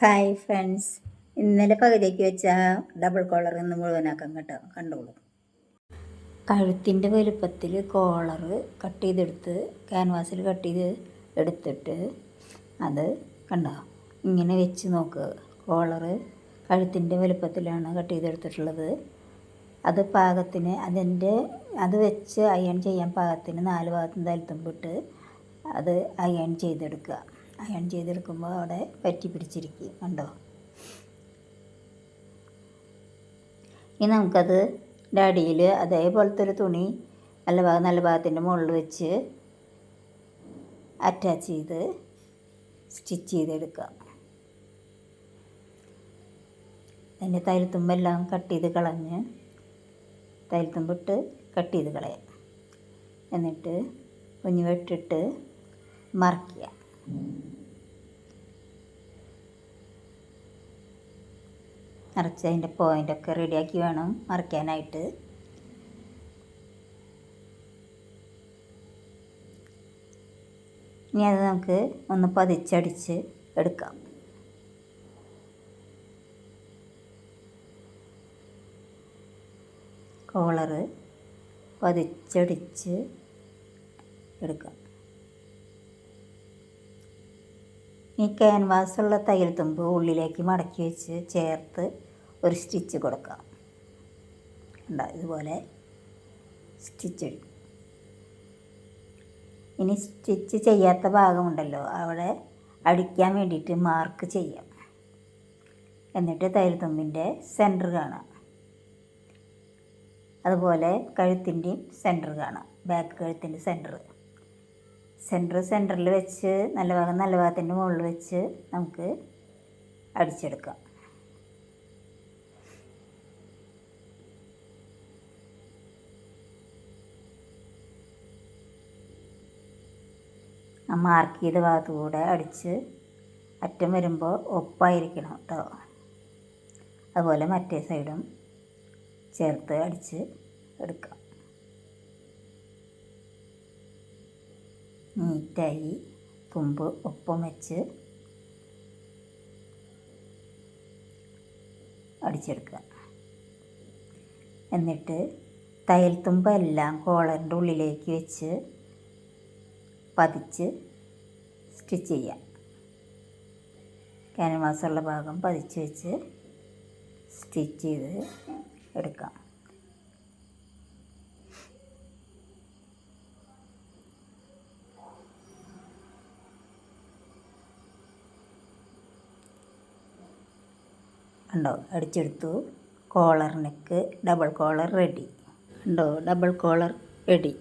Hi friends ഇന്നലെ പകുതിക്ക് വെച്ച ഡബിൾ കോളർ ഇന്ന് മുഴുവനാക്കാൻ കേട്ടോ. കണ്ടോളൂ. കഴുത്തിന്റെ വലുപ്പത്തിൽ കോളർ കട്ട് ചെയ്തെടുത്ത് ക്യാൻവാസിൽ കട്ട് ചെയ്ത് എടുത്തിട്ട് അത് കണ്ടോ? ഇങ്ങനെ വെച്ച് നോക്കുക കോളർ കഴുത്തിന്റെ വലുപ്പത്തിലാണ് കട്ട് ചെയ്തെടുത്തിട്ടുള്ളത്. അത് പാകത്തിന് അതിന്റെ അത് വെച്ച് അയൺ ചെയ്യാൻ പാകത്തിന് നാല് ഭാഗത്തും തലത്തുമ്പിട്ട് അത് അയൺ ചെയ്തെടുക്കുക. അയൺ ചെയ്തെടുക്കുമ്പോൾ അവിടെ പറ്റി പിടിച്ചിരിക്കും കണ്ടോ? ഇനി നമുക്കത് അടിയിൽ അതേപോലത്തെ ഒരു തുണി നല്ല ഭാഗം നല്ല ഭാഗത്തിന്റെ മുകളിൽ വെച്ച് അറ്റാച്ച് ചെയ്ത് സ്റ്റിച്ച് ചെയ്തെടുക്കാം അതിന്റെ തൈലത്തുമ്പെല്ലാം കട്ട് ചെയ്ത് കളഞ്ഞ് തൈലത്തുമ്പിട്ട് കട്ട് ചെയ്ത് കളയാം. എന്നിട്ട് കുഞ്ഞു വെട്ടിട്ട് മറക്കുക. നിറച്ച് അതിന്റെ പോയിന്റൊക്കെ റെഡിയാക്കി വേണം മറിക്കാനായിട്ട്. ഇനി അത് നമുക്ക് ഒന്ന് പതിച്ചടിച്ച് എടുക്കാം. കോളറ് പതിച്ചടിച്ച് എടുക്കാം. ഈ ക്യാൻവാസുള്ള തയ്യൽ തുമ്പ് ഉള്ളിലേക്ക് മടക്കി വെച്ച് ചേർത്ത് ഒരു സ്റ്റിച്ച് കൊടുക്കാം ഉണ്ടോ ഇതുപോലെ സ്റ്റിച്ച് ഇനി സ്റ്റിച്ച് ചെയ്യാത്ത ഭാഗമുണ്ടല്ലോ. അവിടെ അടിക്കാൻ വേണ്ടിയിട്ട് മാർക്ക് ചെയ്യാം. എന്നിട്ട് തയ്യൽ തുമ്പിന്റെ സെന്റർ കാണാം. അതുപോലെ കഴുത്തിന്റെയും സെന്റർ കാണാം. ബാക്ക് കഴുത്തിന്റെ സെന്റർ. സെന്റർ സെന്ററിൽ വെച്ച് നല്ല ഭാഗം നല്ല ഭാഗത്തിന്റെ മുകളിൽ വെച്ച് നമുക്ക് അടിച്ചെടുക്കാം. മാർക്ക് ചെയ്ത ഭാഗത്തു കൂടെ അടിച്ച് അറ്റം വരുമ്പോൾ ഒപ്പായിരിക്കണം കേട്ടോ അതുപോലെ മറ്റേ സൈഡും ചേർത്ത് അടിച്ച് എടുക്കാം. നീറ്റായി തുമ്പ് ഒപ്പം വെച്ച് അടിച്ചെടുക്കുക. എന്നിട്ട് തയ്യൽ തുമ്പെല്ലാം കോളറിന്റെ ഉള്ളിലേക്ക് വെച്ച് പതിച്ച് സ്റ്റിച്ച് ചെയ്യാം ക്യാൻവാസുള്ള ഭാഗം പതിച്ച് വെച്ച് സ്റ്റിച്ച് ചെയ്ത് എടുക്കാം. ഉണ്ടോ അടിച്ചെടുത്തു. Collar neck double collar ready. ഉണ്ടോ ഡബിൾ കോളർ റെഡി.